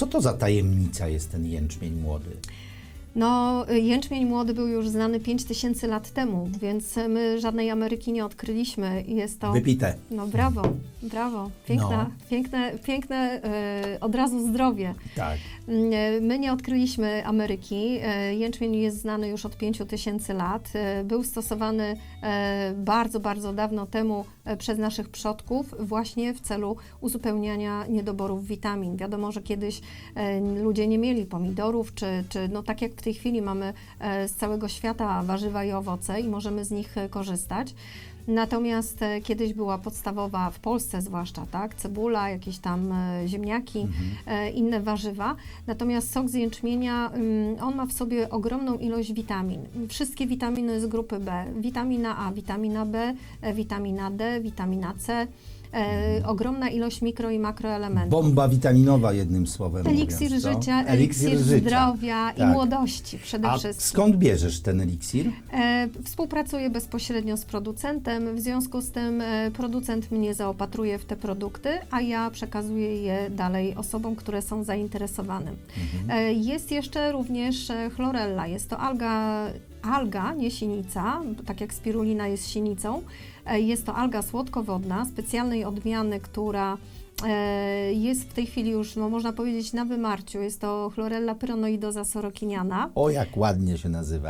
Co to za tajemnica jest ten jęczmień młody? No, jęczmień młody był już znany 5000 lat temu, więc my żadnej Ameryki nie odkryliśmy. Jest to. Wypite. No brawo, brawo. Piękna, No. piękne, piękne y, od razu zdrowie. Tak. Mm, My nie odkryliśmy Ameryki. E, Jęczmień jest znany już od 5000 lat. E, Był stosowany e, bardzo, bardzo dawno temu e, przez naszych przodków właśnie w celu uzupełniania niedoborów witamin. Wiadomo, że kiedyś e, ludzie nie mieli pomidorów, czy, czy no tak jak w tej chwili mamy e, z całego świata warzywa i owoce i możemy z nich e, korzystać. Natomiast e, kiedyś była podstawowa, w Polsce zwłaszcza, tak, cebula, jakieś tam ziemniaki, e, inne warzywa. Natomiast sok z jęczmienia, ym, on ma w sobie ogromną ilość witamin. Wszystkie witaminy z grupy B. Witamina A, witamina B, witamina D, witamina C. E, ogromna ilość mikro i makroelementów. Bomba witaminowa jednym słowem Eliksir mówiąc, co? życia, eliksir, życia. zdrowia i Tak. młodości przede A wszystkim. skąd bierzesz ten eliksir? E, Współpracuję bezpośrednio z producentem, w związku z tym e, producent mnie zaopatruje w te produkty, a ja przekazuję je dalej osobom, które są zainteresowane. E, Jest jeszcze również e, chlorella, jest to alga, alga, nie sinica, tak jak spirulina jest sinicą. Jest to alga słodkowodna, specjalnej odmiany, która jest w tej chwili już, no, można powiedzieć, na wymarciu. Jest to chlorella pyronoidosa sorokiniana. O, jak ładnie się nazywa.